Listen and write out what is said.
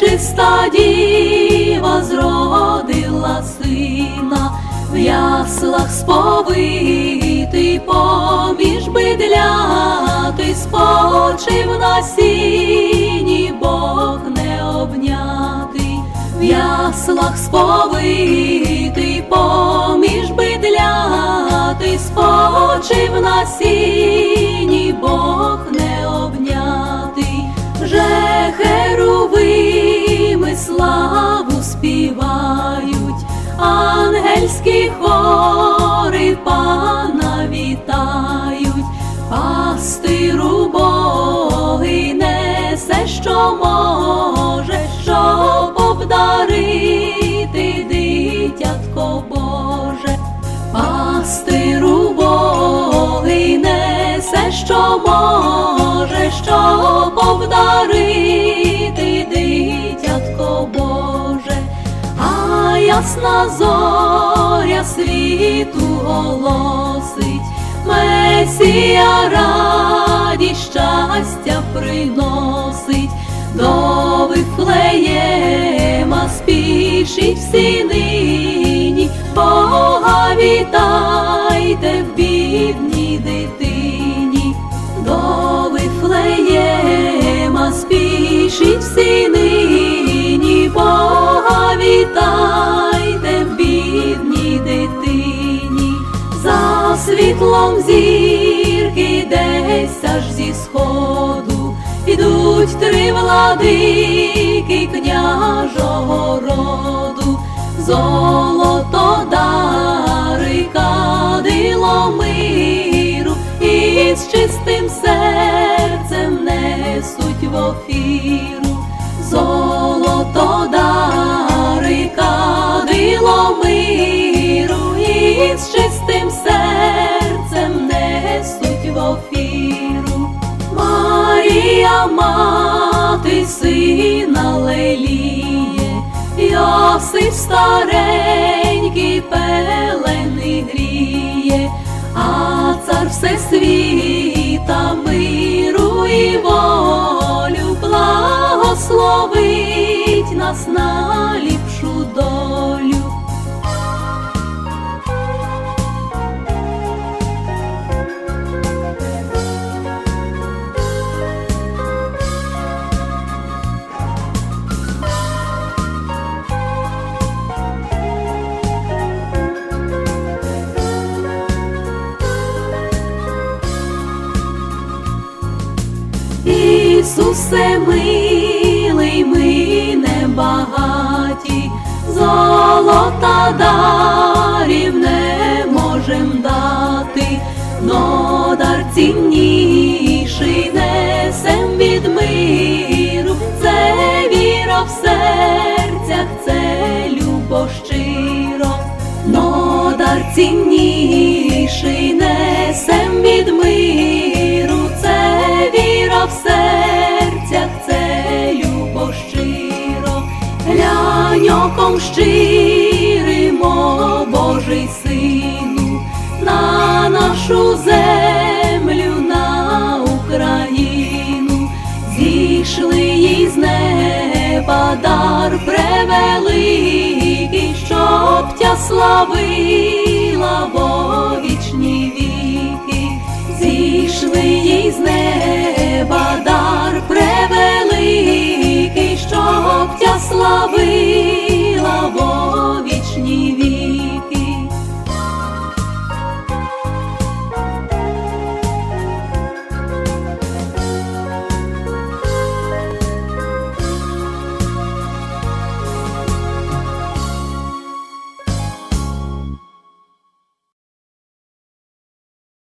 пречиста діва зродила сина, в яслах сповитий поміж бидляти, спочив на сіні, Бог не обнятий, в яслах сповитий поміж бидляти, спочив на сіні, Бог ангельські хори пана вітають, пастиру Боги несе, що може, щоб обдарити дитятко Боже, пастиру Боги несе, що може, щоб обдарити ясна зоря світу голосить, Месія раді щастя приносить, до Вифлеєма спішить всі нині, Бога вітайте в бідній дитині, до Вифлеєма спішить всі нині, світлом зірки десь аж зі сходу. Ідуть три владики княжого роду, золото дари кадило миру, і з чистим серцем несуть в офіру, золото дари кадило миру, і з чистим серцем мати сина леліє, Йосип старенький пелени гріє, а цар всесвіта Ісусе милий, ми небагаті, золота дарів не можем дати, но дар цінніший несем від миру, це віра в серцях, це любов щиро, но дар цінніший глянь оком щирим, о Божий сину, на нашу землю, на Україну, зійшли їй з неба дар превеликий, щоб тя славила во вічні віки, зійшли їй з неба